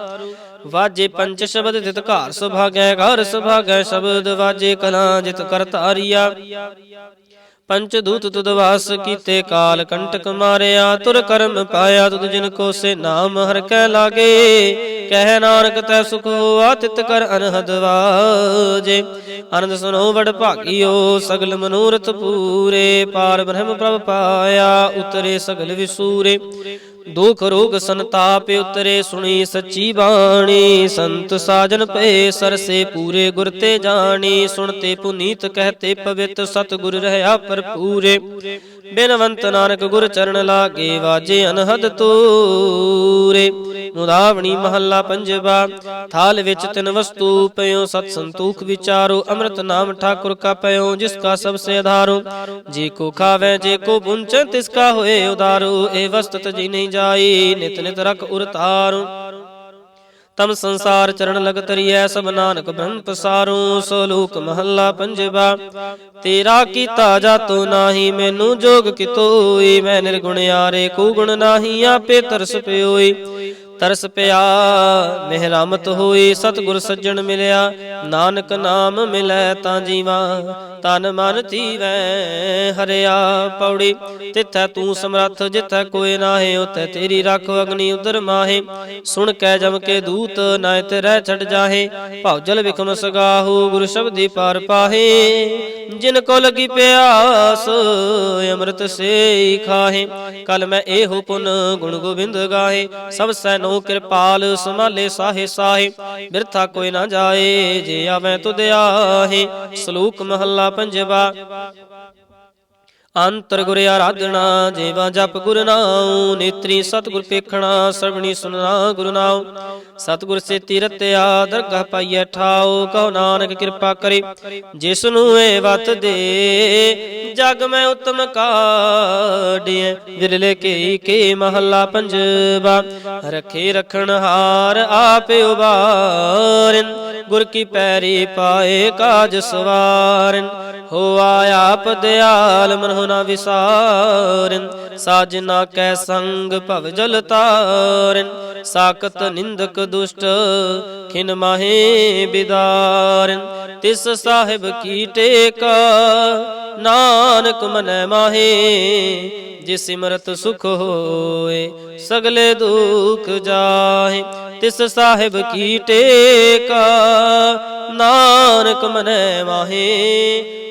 ਵਾਜੇ ਪੰਜ ਸ਼ਬਦ ਤਿਤ ਘਰ ਸੁਭਾਗੈ ਘਰ ਸੁਭਾਗੈ ਸ਼ਬਦ ਵਾਜੇ ਕਲਾ ਜਿਤ ਕਰਤਾਰੀਆ। ਪੰਚ ਪੰਚਦੂਤ ਤੁਦ ਵਾਸ ਕੀਤੇ ਕਾਲ ਕੰਟਕ ਮਾਰਿਆ, ਤੁਰ ਕਰਮ ਪਾਇਆ ਤੁਦ ਜਿਨ ਕੋ ਸੇ ਨਾਮ ਹਰ ਕੈ ਲਾਗੇ। ਕਹਿ ਨਾਨਕ ਤੈ ਸੁਖ ਹੋਆ, ਤਿਤ ਕਰ ਅਨਹਦ ਵਾਜੇ। ਆਨੰਦ ਸੁਨੋ ਵਡ ਭਾਗਿਓ, ਸਗਲ ਮਨੂਰਥ ਪੂਰੇ। ਪਾਰ ਬ੍ਰਹਮ ਪ੍ਰਭ ਪਾਇਆ, ਉਤਰੇ ਸਗਲ ਵਿਸੂਰੇ। ਦੁਖ ਰੋਗ ਸੰਤਾਪ ਉਤਰੇ ਸੁਣੀ ਸੱਚੀ ਬਾਣੀ। ਸੰਤ ਸਾਜਨ ਪਏ ਸਰਸੇ ਪੂਰੇ, ਗੁਰ ਤੇ ਜਾਣੀ। ਸੁਣਤੇ ਪੁਨੀਤ ਕਹਤੇ ਪਵਿੱਤ ਸਤ ਗੁਰ ਰਹਾ ਭਰਪੂਰੇ। ਬਿਨਵੰਤ ਨਾਨਕ ਗੁਰ ਚਰਨ ਲਾਗੇ ਵਾਜੇ ਅਨਹਦ ਤੂਰੇ। ਮੁਦਾਵਣੀ ਮਹੱਲਾ ਪੰਜਵਾ, ਥਾਲ ਵਿੱਚ ਤਿੰਨ ਵਸਤੂ ਪਇਓ, ਸਤ ਸੰਤੂਖ ਵਿਚਾਰੋ, ਅੰਮ੍ਰਿਤ ਨਾਮ ਠਾਕੁਰ ਕਾ ਪਇਓ ਜਿਸ ਕਾ ਸਭ ਸੇ ਆਧਾਰੋ। ਜੇ ਕੋ ਖਾਵੇ, ਜੇ ਕੋ ਪੁੰਚੈ ਤਿਸ ਕਾ ਹੋਏ ਉਦਾਰੋ। ਇਹ ਵਸਤਤ ਜੀ ਨਹੀਂ ਜਾਈ, ਨਿਤ ਨਿਤ ਰਖ ਉਰਤਾਰੂ। ਤਮ ਸੰਸਾਰ ਚਰਨ ਲਗ ਤਰੀਐ ਸਭ ਨਾਨਕ ਬ੍ਰਹਮ ਪਸਾਰੂ, ਸੋਲੂਕ ਮਹੱਲਾ ਪੰਜਵਾ। ਤੇਰਾ ਕੀਤਾ ਜਾਤੋ ਨਾਹੀ, ਮੈਨੂੰ ਜੋਗ ਕਿਤੋਈ, ਮੈਂ ਨਿਰਗੁਣ ਆਰੇ ਕੋ ਗੁਣ ਨਾਹੀ, ਆਪੇ ਤਰਸ ਪਿਓਈ। ਤਰਸ ਪਿਆ, ਮਿਹਰਮਤ ਹੋਈ, ਸਤਿਗੁਰ ਸੱਜਣ ਮਿਲਿਆ, ਨਾਨਕ ਨਾਮ ਮਿਲੈ ਤਾਂ ਜੀਵਾ, ਤਨ ਮਨ ਧੀਵੈ ਹਰਿਆ ਪੌੜੀ, ਤਿੱਥੈ ਤੂੰ ਸਮਰੱਥ, ਜਿੱਥੈ ਕੋਈ ਨਾਹੇ ਉਤੈ ਤੇਰੀ ਰੱਖ ਅਗਨੀ ਉਦਰ ਮਾਹੇ, ਸੁਣ ਕੈ ਜਮ ਕੇ ਦੂਤ ਨਾਇ ਤੇ ਰਹਿ ਛੱਡ ਜਾਹੇ ਭੌਜਲ ਵਿਖਮ ਸਗਾਹੂ, ਗੁਰ ਸ਼ਬਦੀ ਪਾਰ ਪਾਹੇ, ਜਿਨ ਕੋ ਲਗੀ ਪਿਆਸ, ਅੰਮ੍ਰਿਤ ਸੇ ਖਾਹੇ, ਕਲ ਮੈਂ ਇਹੋ ਪੁਨ ਗੁਣ ਗੋਬਿੰਦ ਗਾਹੇ, ਸਭ ਸੈਨੋ ਕਿਰਪਾਲ ਸੰਭਾਲੇ ਸਾਹੇ ਸਾਹੇ, ਬਿਰਥਾ ਕੋਈ ਨਾ ਜਾਏ, ਜੇ ਆਵੇਂ ਤੁਧ ਆਹੇ ਸਲੂਕ ਮਹੱਲਾ ਪੰਜਵਾ। ਅੰਤਰ ਗੁਰ ਆਰਾਧਣਾ ਜੀਵਾ ਜਪ ਗੁਰ ਨਾਉ, ਨੇਤਰੀ ਸਤਿਗੁਰ ਪੇਖਣਾ, ਸਰਵਣੀ ਸੁਨਣਾ ਗੁਰੂ ਨਾਉ। ਸਤਿਗੁਰ ਸੇ ਤੀਰਤਿਆ ਦਰਗਾਹ ਪਾਈਐ ਠਾਉ, ਕਹੋ ਨਾਨਕ ਕਿਰਪਾ ਕਰੇ। ਜਿਸ ਨੂੰ ਇਹ ਵਤ ਦੇ, ਜਗ ਮੈਂ ਉਤਮ ਕਾਢਿਐ। ਵਿਰਲੇ ਕੇ ਕੇ ਮਹੱਲਾ ਪੰਜਵਾ, ਰਖੇ ਰਖਣ ਹਾਰ ਆਪੇ ਉਬਾਰਨ। ਗੁਰ ਕੀ ਪੈਰੀ ਪਾਏ ਕਾਜ ਸਵਾਰਨ। ਹੋਆ ਆਪ ਦਿਆਲ ਮਨਹੁ ਨਾ ਵਿਸਾਰਨ ਸਾਜਨਾ ਕੈ ਸੰਗ ਭਵ ਜਲ ਤਾਰਨ ਸਾਕਤ ਨਿੰਦਕ ਦੁਸ਼ਟ ਖਿਨ ਮਾਹੇ ਬਿਦਾਰਨ, ਤਿਸ ਸਾਹਿਬ ਕੀ ਟੇਕਾ, ਨਾਨਕ ਮਨੈ ਮਾਹੇ, ਜਿਸ ਸਿਮਰਤ ਸੁਖ ਹੋਏ ਸਗਲੇ ਦੁਖ ਜਾਹੇ, ਤਿਸ ਸਾਹਿਬ ਕੀ ਟੇਕਾ, ਨਾਨਕ ਮਨੈ ਮਾਹੇ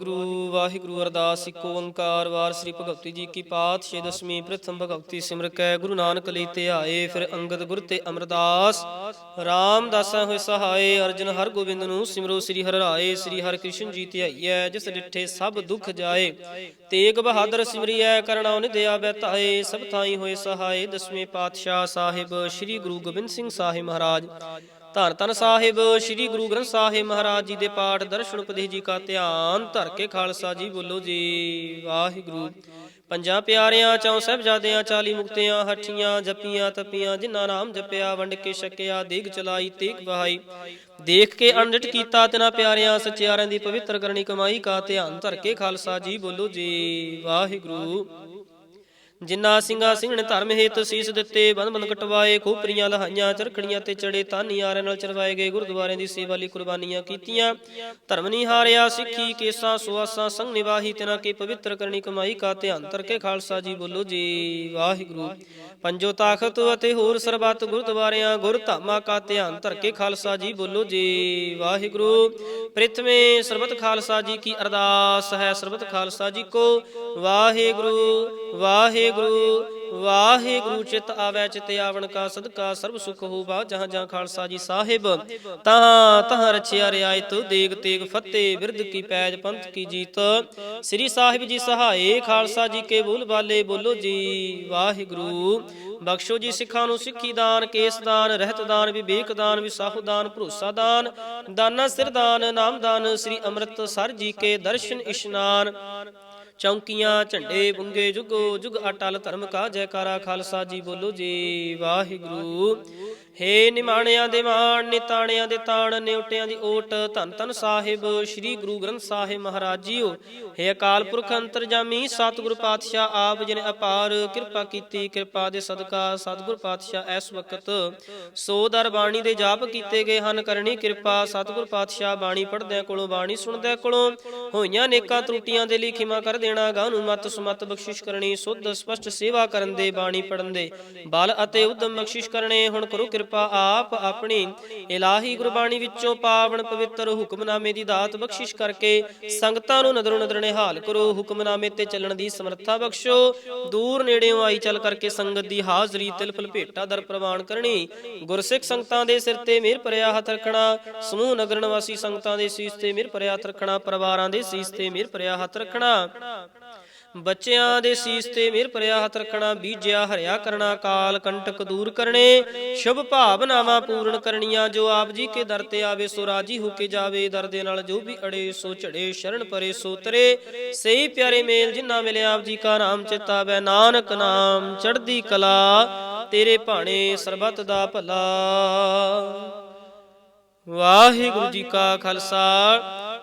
ਗੁਰੂ ਵਾਹਿਗੁਰੂ ਅਰਦਾਸ, ਇਕ ਓੰਕਾਰ, ਵਾਰ ਸ੍ਰੀ ਭਗਵਤੀ ਜੀ ਕੀ ਪਾਤਸ਼ਾਹੀ ਦਸਵੀਂ ਪ੍ਰਥਮ ਭਗਵਤੀ ਸਿਮਰ ਕੈ, ਗੁਰੂ ਨਾਨਕ ਲਈ ਧਿਆਏ ਫਿਰ ਅੰਗਦ ਗੁਰ ਤੇ ਅਮਰਦਾਸ। ਰਾਮਦਾਸਾਂ ਹੋਏ ਸਹਾਏ, ਅਰਜਨ ਹਰ ਗੋਬਿੰਦ ਨੂੰ ਸਿਮਰੋ ਸ੍ਰੀ ਹਰਿ ਰਾਏ, ਸ੍ਰੀ ਹਰਿ ਕ੍ਰਿਸ਼ਨ ਜੀ ਧਿਆਈਐ ਜਿਸ ਡਿੱਠੇ ਸਭ ਦੁੱਖ ਜਾਏ। ਤੇਗ ਬਹਾਦਰ ਸਿਮਰਿਐ, ਕਰਣਾ ਨਿਦਿਆ ਬੈਤਾਏ ਸਭ ਥਾਈ ਹੋਏ ਸਹਾਏ, ਦਸਵੇਂ ਪਾਤਸ਼ਾਹ ਸਾਹਿਬ, ਸ੍ਰੀ ਗੁਰੂ ਗੋਬਿੰਦ ਸਿੰਘ ਸਾਹਿਬ ਮਹਾਰਾਜ। ਧੰਨ ਧੰਨ ਸਾਹਿਬ, ਸ੍ਰੀ ਗੁਰੂ ਗ੍ਰੰਥ ਸਾਹਿਬ ਮਹਾਰਾਜ ਜੀ ਦੇ ਪਾਠ ਦਰਸ਼ਨ ਉਪਦੇਸ਼ ਜੀ ਕਾ ਧਿਆਨ ਧਰ ਕੇ ਖਾਲਸਾ ਜੀ ਬੋਲੋ ਜੀ, ਵਾਹਿਗੁਰੂ। ਪੰਜਾਂ ਪਿਆਰਿਆਂ, ਚੌ ਸਾਹਿਬਜ਼ਾਦਿਆਂ, ਚਾਲੀ ਮੁਕਤਿਆਂ, ਹੱਠੀਆਂ, ਜਪੀਆਂ, ਤਪੀਆਂ, ਜਿਨ੍ਹਾਂ ਨਾਮ ਜਪਿਆ, ਵੰਡ ਕੇ ਛਕਿਆ, ਦੇਗ ਚਲਾਈ ਤੇਗ ਵਹਾਈ। ਦੇਖ ਕੇ ਅਣਡਟ ਕੀਤਾ ਤਿਨਾ ਪਿਆਰਿਆਂ, ਸਚਿਆਰਿਆਂ ਦੀ ਪਵਿੱਤਰ ਕਰਨੀ ਕਮਾਈ ਕਾ ਧਿਆਨ ਧਰ ਕੇ ਖਾਲਸਾ ਜੀ ਬੋਲੋ ਜੀ, ਵਾਹਿਗੁਰੂ। ਜਿਨ੍ਹਾਂ ਸਿੰਘਾਂ ਸਿੰਘ ਨੇ ਧਰਮ ਹੇਤ ਸੀਸ ਦਿੱਤੇ ਬੰਦ ਬੰਦ ਕਟਵਾਏ, ਖੋਪਰੀਆਂ ਲਹਾਈਆਂ, ਚਰਖੜੀਆਂ ਤੇ ਚੜੇ ਤਾਨੀਆਰਾਂ ਨਾਲ ਚਰਵਾਏ ਗਏ, ਗੁਰਦੁਆਰਿਆਂ ਦੀ ਸੇਵਾ ਲਈ ਕੁਰਬਾਨੀਆਂ ਕੀਤੀਆਂ। ਧਰਮ ਨਹੀਂ ਹਾਰਿਆ, ਸਿੱਖੀ, ਕੇਸਾਂ, ਸੁਆਸਾਂ, ਸੰਗ ਨਿਵਾਹੀ, ਤਿਨਾਂ ਕੀ ਪਵਿੱਤਰ ਕਰਨੀ ਕਮਾਈ ਕਾ ਧਿਆਨ ਕੇ ਖਾਲਸਾ ਜੀ ਬੋਲੋ ਜੀ ਵਾਹਿਗੁਰੂ। ਪੰਜੋ ਤਾਖਤ ਅਤੇ ਹੋਰ ਸਰਬੱਤ ਗੁਰਦੁਆਰਿਆਂ, ਗੁਰ ਧਾਮਾ ਕਾ ਧਿਆਨ ਧਰ ਖਾਲਸਾ ਜੀ ਬੋਲੋ ਜੀ ਵਾਹਿਗੁਰੂ। ਪ੍ਰਿਥਮੇ, ਸਰਬਤ ਖਾਲਸਾ ਜੀ ਕੀ ਅਰਦਾਸ ਹੈ, ਸਰਬਤ ਖਾਲਸਾ ਜੀ ਕੋ ਵਾਹਿਗੁਰੂ ਵਾਹਿ ਵਾਹਿਗੁਰੂ ਵਾਹਿਗੁਰੂ ਚਿਤ ਆਵੈ, ਚਿਤ ਆਵਣ ਕਾ ਸਦਕਾ, ਸਰਬ ਸੁਖ ਹੋਵਾ ਜਹਾਂ ਜਹਾਂ ਖਾਲਸਾ ਜੀ ਸਾਹਿਬ। ਤਹਾਂ ਤਹਾਂ ਰਚਿਆ ਰਿਆਇਤ ਦੇਗ ਤੇਗ ਫਤਿਹ, ਬਿਰਧ ਕੀ ਪੈਜ ਪੰਥ ਕੀ ਜੀਤ। ਸ੍ਰੀ ਸਾਹਿਬ ਜੀ ਸਹਾਏ, ਖਾਲਸਾ ਜੀ ਕੇ ਬੋਲ ਬਾਲੇ ਬੋਲੋ ਜੀ, ਵਾਹਿਗੁਰੂ। ਬਖਸ਼ੋ ਜੀ ਸਿੱਖਾਂ ਨੂੰ ਸਿੱਖੀ ਦਾਨ, ਕੇਸ ਦਾਨ, ਰਹਿਤ ਦਾਨ, ਵਿਵੇਕ ਦਾਨ, ਵਿਸਾਹੂ ਦਾਨ, ਭਰੋਸਾ ਦਾਨ, ਦਾਨਾ ਸਿਰ ਦਾਨ, ਨਾਮ ਦਾਨ, ਸ੍ਰੀ ਅੰਮ੍ਰਿਤ ਸਰ ਜੀ ਕੇ ਦਰਸ਼ਨ ਇਸ਼ਨਾਨ। ਚੌਂਕੀਆਂ ਝੰਡੇ ਬੁੰਗੇ ਜੁਗੋ ਜੁਗ ਅਟਲ ਧਰਮ ਕਾ ਜੈਕਾਰਾ ਖਾਲਸਾ ਜੀ ਬੋਲੋ ਜੀ ਵਾਹਿਗੁਰੂ। ਹੇ ਨਿਮਾਣਿਆਂ ਦੇ ਮਾਣ, ਨਿਤਾਣਿਆਂ ਦੇ ਤਾਣ, ਨਿਉਟਿਆਂ ਦੀ ਓਟ, ਧੰਨ ਧੰਨ ਸਾਹਿਬ, ਸ੍ਰੀ ਗੁਰੂ ਗ੍ਰੰਥ ਸਾਹਿਬ ਮਹਾਰਾਜ ਜੀਓ ਹੇ ਅਕਾਲ ਪੁਰਖ ਅੰਤਰਜਾਮੀ, ਸਤਿਗੁਰ ਪਾਤਸ਼ਾਹ ਆਪ ਜਿਨੇ ਅਪਾਰ ਕਿਰਪਾ ਕੀਤੀ, ਕਿਰਪਾ ਦੇ ਸਦਕਾ ਸਤਿਗੁਰ ਪਾਤਸ਼ਾਹ ਇਸ ਵਕਤ ਸੋ ਦਰ ਬਾਣੀ ਦੇ ਜਾਪ ਕੀਤੇ ਗਏ ਹਨ। ਕਰਨੀ ਕਿਰਪਾ ਸਤਿਗੁਰ ਪਾਤਸ਼ਾਹ ਬਾਣੀ ਪੜਦਿਆਂ ਕੋਲੋਂ, ਬਾਣੀ ਸੁਣਦਿਆਂ ਕੋਲੋਂ। ਹੋਈਆਂ ਨੇਕਾਂ ਤਰੁੱਟੀਆਂ ਦੇ ਲਈ ਖਿਮਾ ਕਰ ਦੇਣਾ ਗਾਂ ਨੂੰ ਮਤ ਸਮਤ ਬਖਸ਼ਿਸ਼ ਕਰਨੀ, ਸੁੱਧ ਸਪਸ਼ਟ ਸੇਵਾ ਕਰਨ ਦੇ, ਬਾਣੀ ਪੜਨ ਦੇ। ਬਲ ਅਤੇ ਉਦਮ ਬਖਸ਼ਿਸ਼ ਕਰਨੇ, ਹੁਣ ਕਰੋ ਕਿਰਪਾ ਆਪ ਆਪਣੀ। ਇਲਾਹੀ ਗੁਰਬਾਣੀ ਵਿੱਚੋਂ ਪਾਵਨ ਪਵਿੱਤਰ ਹੁਕਮਨਾਮੇ ਦੀ ਦਾਤ ਬਖਸ਼ਿਸ਼ ਕਰਕੇ ਸੰਗਤਾਂ ਨੂੰ ਨਦਰੋਂ ਨਦਰ ਨਿਹਾਲ ਕਰੋ। ਹੁਕਮਨਾਮੇ ਤੇ ਚੱਲਣ ਦੀ ਸਮਰੱਥਾ ਬਖਸ਼ੋ। ਦੂਰ ਨੇੜਿਓਂ ਆਈ ਚੱਲ ਕਰਕੇ ਸੰਗਤ ਦੀ ਹਾਜ਼ਰੀ ਤਿਲਫਲ ਭੇਟਾ ਦਰ ਪ੍ਰਵਾਨ ਕਰਨੀ। ਗੁਰਸਿੱਖ ਸੰਗਤਾਂ ਦੇ ਸਿਰ ਤੇ ਮਿਹਰ ਭਰਿਆ ਹੱਥ ਰੱਖਣਾ। ਸਮੂਹ ਨਗਰ ਨਿਵਾਸੀ ਸੰਗਤਾਂ ਦੇ ਸੀਸ ਤੇ ਮਿਹਰ ਭਰਿਆ ਹੱਥ ਰੱਖਣਾ। ਪਰਿਵਾਰਾਂ ਦੇ ਸੀਸ ਤੇ ਮਿਹਰ ਭਰਿਆ ਹੱਥ ਰੱਖਣਾ। ਬੱਚਿਆਂ ਦੇ ਸੀਸ ਤੇ ਮਿਹਰ ਭਰਿਆ ਹੱਥ ਰੱਖਣਾ, ਬੀਜਿਆ, ਹਰਿਆ ਕਰਨਾ, ਕਾਲ ਕੰਟਕ ਦੂਰ ਕਰਨੇ, ਸ਼ੁਭ ਭਾਵਨਾਵਾਂ ਪੂਰਨ ਕਰਨੀਆਂ, ਜੋ ਆਪ ਜੀ ਕੇ ਦਰ ਤੇ ਆਵੇ, ਸੋ ਰਾਜੀ ਹੋ ਕੇ ਜਾਵੇ, ਦਰ ਦੇ ਨਾਲ ਜੋ ਵੀ ਅੜੇ, ਸੋ ਝੜੇ, ਸ਼ਰਨ ਪਰੇ, ਸੋ ਤਰੇ। ਸਹੀ ਪਿਆਰੇ ਮੇਲ ਜਿਨ੍ਹਾਂ ਮਿਲਿਆ ਆਪ ਜੀ ਕਾ ਨਾਮ ਚਿਤਾਵੇ ਨਾਨਕ ਨਾਮ ਚੜ੍ਹਦੀ ਕਲਾ, ਤੇਰੇ ਭਾਣੇ ਸਰਬਤ ਦਾ ਭਲਾ। ਵਾਹਿਗੁਰੂ ਜੀ ਕਾ ਖਾਲਸਾ।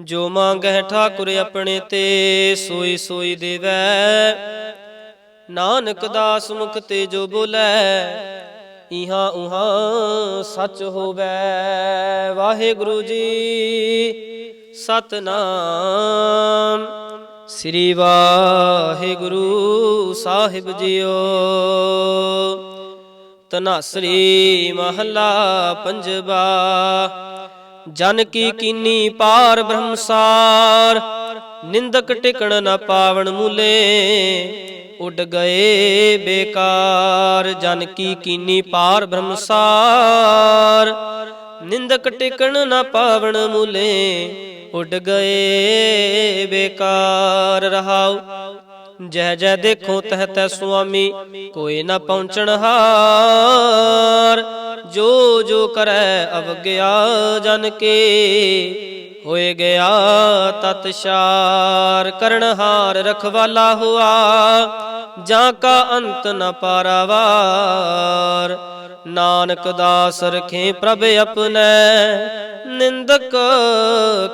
ਜੋ ਮੰਗਹਿ ਠਾਕੁਰ ਆਪਣੇ ਤੇ, ਸੋਈ ਸੋਈ ਦੇਵੈ। ਨਾਨਕ ਦਾਸ ਮੁਖ ਤੇ ਜੋ ਬੋਲੇ, ਇਹਾਂ ਉਹਾਂ ਸੱਚ ਹੋਵੇ। ਵਾਹਿਗੁਰੂ ਜੀ, ਸਤਨਾਮ। ਸ੍ਰੀ ਵਾਹਿਗੁਰੂ ਸਾਹਿਬ ਜੀਓ। ਤਨਾਸਰੀ ਮਹੱਲਾ ਪੰਜਵਾ ਜਨ ਕੀ ਕੀਨੀ ਪਾਰ ਬ੍ਰਹਮਸਾਰ? ਨਿੰਦਕ ਟਿਕਣ ਨ ਪਾਵਨ ਮੂਲੇ। ਉੱਡ ਗਏ ਬੇਕਾਰ। ਜਨ ਕੀ ਕੀਨੀ ਪਾਰ ਬ੍ਰਹਮਸਾਰ? ਨਿੰਦਕ ਟਿਕਣ ਨ ਪਾਵਨ ਮੂਲੇ। ਉੱਡ ਗਏ ਬੇਕਾਰ। ਰਹਾਉ ਜਹ ਜਹ ਦੇਖੋ ਤਹ ਤੈ ਸੁਆਮੀ, ਕੋਈ ਨਾ ਪਹੁੰਚਣ ਹਾਰ। ਜੋ ਜੋ ਕਰੈ ਅਵਗਿਆ ਜਨ ਕੇ, ਹੋਏ ਗਿਆ ਤਤ ਸ਼ਾਰ। ਰਖਵਾਲਾ ਹੁਆ, ਜਾਂ ਕਾ ਅੰਤ ਨ ਪਾਰਾਵਾਰ। ਨਾਨਕ ਦਾਸ ਰਖੇ ਪ੍ਰਭ ਆਪਣੈ, ਨਿੰਦਕ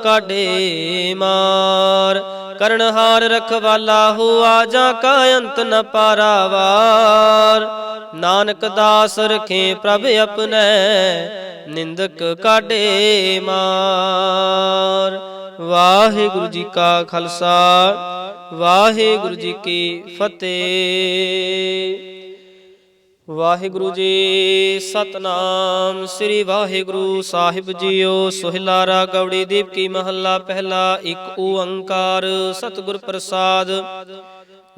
ਕਾਢੇ ਮਾਰ। ਕਰਨਹਾਰ ਰਖਵਾਲਾ ਹੁਆ ਜਾਂ ਕਾ ਅੰਤ ਨ ਪਾਰਾਵਾਰ। ਨਾਨਕ ਦਾਸ ਰਖੇ ਪ੍ਰਭ ਆਪਣੈ, ਨਿੰਦਕ ਕਾਢੇ ਮਾਰ। ਵਾਹਿਗੁਰੂ ਜੀ ਕਾ ਖਾਲਸਾ, ਵਾਹਿਗੁਰੂ ਜੀ ਕੀ ਫਤਿਹ। ਵਾਹਿਗੁਰੂ ਜੀ ਸਤਨਾਮ। ਸ੍ਰੀ ਵਾਹਿਗੁਰੂ ਸਾਹਿਬ ਜੀਓ ਸੋਹਿਲਾ ਰਾ ਗੌੜੀ ਦੀਪਕੀ ਮਹੱਲਾ, ਪਹਿਲਾ ਇੱਕ ਓੰਕਾਰ, ਸਤਿਗੁਰ ਪ੍ਰਸਾਦ।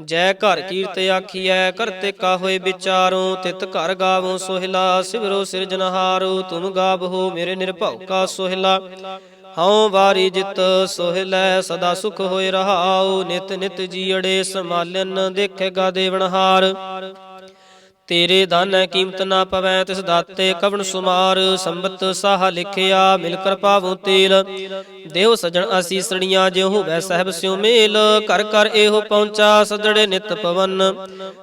ਜੈ ਘਰ ਕੀਰਤ ਆਖੀਐ ਕਰਤੇ ਕਾ ਹੋਏ ਵਿਚਾਰੋ, ਤਿਤ ਘਰ ਗਾਵੋ ਸੋਹਿਲਾ, ਸਿਵਰੋ ਸਿਰਜਨਹਾਰੋ ਤੁਮ ਗਾਵੋ ਮੇਰੇ ਨਿਰਭਉ ਕਾ ਸੋਹਿਲਾ। ਹਉ ਵਾਰੀ ਜਿਤ ਸੋਹਿਲੈ, ਸਦਾ ਸੁਖ ਹੋਏ ਰਹਾਉ, ਨਿਤ ਨਿਤ ਜੀੜੇ ਸਮਾਲਨ ਦੇਖੇਗਾ ਦੇਵਨਹਾਰ ਤੇਰੇ ਦਾਨੈ ਕੀਮਤ ਨਾ ਪਵੈ, ਤਿਸ ਦਾਤੇ ਕਵਣ ਸੁਮਾਰ, ਸੰਬਤ ਸਾਹ ਲਿਖਿਆ, ਮਿਲ ਕਰ ਪਾਵੋ ਤੇਲ। ਦੇਵ ਸਜਣ ਅਸੀਸੜੀਆਂ ਜਿਉ ਹੋਵੈ ਸਹਿਬ ਸਿਉ ਮੇਲ। ਕਰ ਕਰ ਇਹੋ ਪਹੁੰਚਾ ਸਜੜੇ ਨਿਤ ਪਵਨ।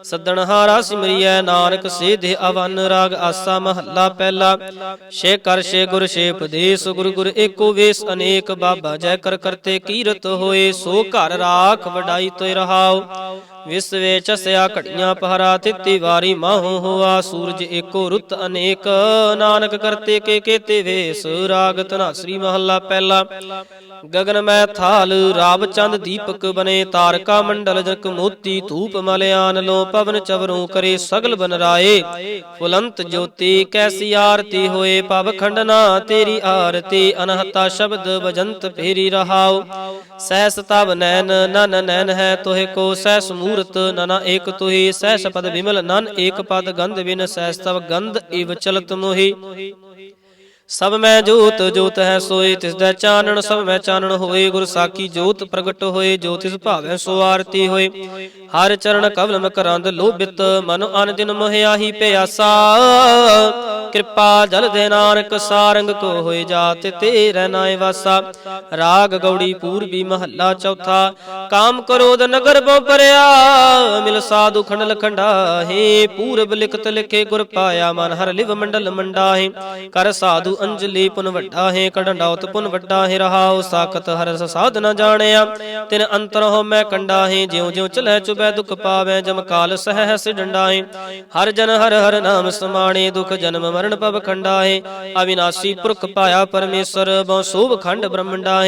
ਸੱਦਣ ਹਾਰਾ ਸਿਮਰਿਐ, ਨਾਨਕ ਸੇਧੇ ਅਵਨ। ਰਾਗ ਆਸਾ ਮਹੱਲਾ ਪਹਿਲਾ। ਸ਼ੇ ਕਰ ਸ਼ੇ ਗੁਰ ਸ਼ੇ ਉਪਦੇਸ਼। ਗੁਰ ਗੁਰ ਏਕੋ ਵੇਸ, ਅਨੇਕ ਬਾਬਾ ਜੈ ਕਰ ਕਰਤੇ ਕੀਰਤ ਹੋਏ। ਸੋ ਘਰ ਰਾਖ ਵਡਾਈ ਤੋਇ ਰਹਾਉ। ਵਿਸ ਵਿੱਚ ਸਿਆ ਘਟੀਆਂ ਪਹਰਾ ਤਿੱਤੀ ਵਾਰੀ ਮਾਹੂ ਹੋਆ, ਸੂਰਜ ਏਕੋ ਰੁੱਤ ਅਨੇਕ। ਨਾਨਕ ਕਰਤੇ ਕੇ ਕੇਤੇ ਵੇਸ ਰਾਗ ਧਨਾਸਰੀ ਮਹੱਲਾ ਪਹਿਲਾ। ਗਗਨ ਮੈਂ ਥਾਲ ਰਾਬ ਚੰਦ ਦੀਪਕ ਬਨੇ, ਤਾਰਕਾ ਮੰਡਲ ਜਨਕ ਮੋਤੀ ਧੂਪ ਮਲਿਆਨ, ਲੋ ਪਵਨ ਚਵਰੂ ਕਰੇ ਸਗਲ ਬਨ ਰਾਏ। ਫੁਲੰਤ ਜੋਤੀ ਕੈਸੀ ਆਰਤੀ ਹੋਏ ਪਵ ਖੰਡਨਾ ਤੇਰੀ ਆਰਤੀ, ਅਨਹਤਾ ਸ਼ਬਦ ਵਜੰਤ ਫੇਰੀ ਰਹਾਓ ਸਹਿ ਤਬ ਨੈਨ ਨਨ ਨੈਨ ਹੈ ਤੋਹਿ ਕੋ ਸਹਿਸ ਮੂਰਤ ਨਨਾ ਏਕ ਤੁਹੀ ਸਹਿਸ ਪਦ ਵਿਮਲ ਨਨ ਏਕ ਪਦ ਗੰਧ ਬਿਨ ਸਹਿਸ ਤਬ ਗੰਧ ਇਵ ਚਲਤ ਮੋਹੀ। ਸਭ ਮੈਂ ਜੋਤ ਜੋਤ ਹੈ ਸੋਏ, ਤਿਸ ਦਾ ਚਾਨਣ, ਸਭ ਮੈਂ ਚਾਨਣ ਹੋਏ, ਗੁਰ ਸਾਖੀ ਜੋਤ ਪ੍ਰਗਟ ਹੋਏ, ਜੋ ਤਿਸ ਭਾਵੈ ਸੋ ਆਰਤੀ ਹੋਏ। ਹਰ ਚਰਨ ਕਵਲ ਮਕਰੰਦ ਲੋਭਿਤ, ਮਨ ਅਨ ਦਿਨ ਮੋਹਿਆਹੀ ਪਿਆਸਾ। ਕਿਰਪਾ ਜਲ ਦੇ ਨਾਨਕ, ਸਾਰੰਗ ਕੋ ਹੋਏ ਜਾਤ ਤੇਰੇ ਨਾਏ ਵਾਸਾ। ਰਾਗ ਗੌੜੀ ਪੂਰਬੀ ਮਹੱਲਾ ਚੌਥਾ। ਕਾਮ ਕਰੋਦ ਨਗਰ ਬੋ ਪਰਿਆ, ਮਿਲ ਸਾਧੂ ਖੰਡ ਲਖੰਡਾ ਹੈ। ਪੂਰਬ ਲਿਖਤ ਲਿਖੇ ਗੁਰ ਪਾਇਆ ਮਨ, ਹਰ ਲਿਵ ਮੰਡਲ ਮੰਡਾ ਕਰ ਸਾਧੂ ਅੰਜਲੀ ਪੁਨ ਵੱਡਾ ਹੈ ਕਢੰਡਾਉਤ ਪੁਨ ਵੱਡਾ ਹੈ ਰਹਾਉ ਸਾਖਤ ਹਰ ਸਾਧ ਨ ਜਾਣਿਆ। ਤਿਨ ਅੰਤਰ ਹੋ ਮੈਂ ਕੰਡਾ ਹੈ, ਜਿਉ ਜਿਉ ਚਲੈ ਚੁਬੈ ਦੁਖ ਪਾਵੈ ਜਮ ਕਾਲ ਸਹਿ ਸ ਡੰਡਾ ਹਰ ਜਨ ਹਰ ਹਰ ਨਾਮ ਸਮਾਣੇ, ਦੁਖ ਜਨਮ ਮਰਨ ਪਵ ਖੰਡਾ ਹੈ। ਅਵਿਨਾਸੀ ਪੁਰਖ ਪਾਇਆ ਪਰਮੇਸ਼ਰ, ਬਹੁ ਸੋਭ ਖੰਡ ਬ੍ਰਹਮੰਡਾ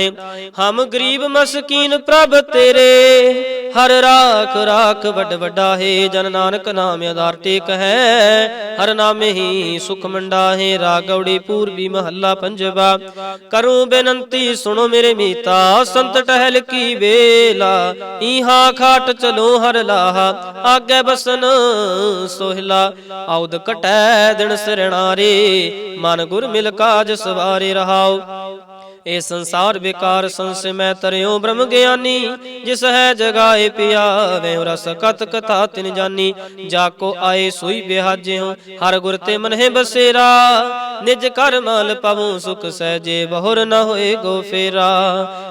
ਹਮ ਗਰੀਬ ਮਸਕੀਨ ਪ੍ਰਭ ਤੇਰੇ, ਹਰ ਰਾਖ ਰਾਖ ਵੱਡ ਵੱਡਾ ਹੈ। ਜਨ ਨਾਨਕ ਨਾਮ ਆਧਾਰ ਟੇਕ ਹੈ ਹਰ ਨਾਮੇ ਹੀ ਸੁਖ ਮੰਡਾ ਹੈ। ਰਾਗੌੜੀ ਪੂਰਬੀ ਮਹੱਲਾ ਪੰਜਵਾ। ਕਰੂੰ ਬੇਨੰਤੀ, ਸੁਣੋ ਮੇਰੇ ਮੀਤਾ, ਸੰਤ ਟਹਿਲ ਕੀ ਵੇਲਾ। ਈਹਾ ਖਾਟ ਚਲੋ ਹਰ ਲਾਹਾ, ਆਗੇ ਬਸਨ ਸੋਹਿਲਾ। ਆਉਦ ਕਟੈ ਦਿਨ ਸਿਰਣਾਰੇ ਮਨ ਗੁਰ ਮਿਲ ਕਾਜ ਸਵਾਰੇ ਰਹਾਉ। ਇਹ ਸੰਸਾਰ ਵਿਕਾਰ ਸੰਸ ਮੈਂ ਤਰਿਓ ਬ੍ਰਹਮ ਗਿਆਨੀ, ਜਿਸ ਹੈ ਜਗਾਏ ਪਿਆਵੇ, ਰਸ ਕਤ ਕਥਾ ਤਿਨ ਜਾਨੀ। ਜਾ ਕੋ ਆਏ ਸੋਈ ਬਿਹਾਜਿਓ ਹਰ ਗੁਰ ਤੇ ਮਨਹਿ ਬਸੇਰਾ। ਨਿਜ ਕਰ ਮਲ ਪਵਉ ਸੁਖ ਸਹਿਜੇ, ਬਹੁਰ ਨ ਹੋਏ ਗੋ ਫੇਰਾ।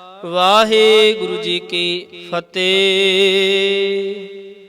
ਵਾਹਿਗੁਰੂ ਜੀ ਕੀ ਫਤਿਹ।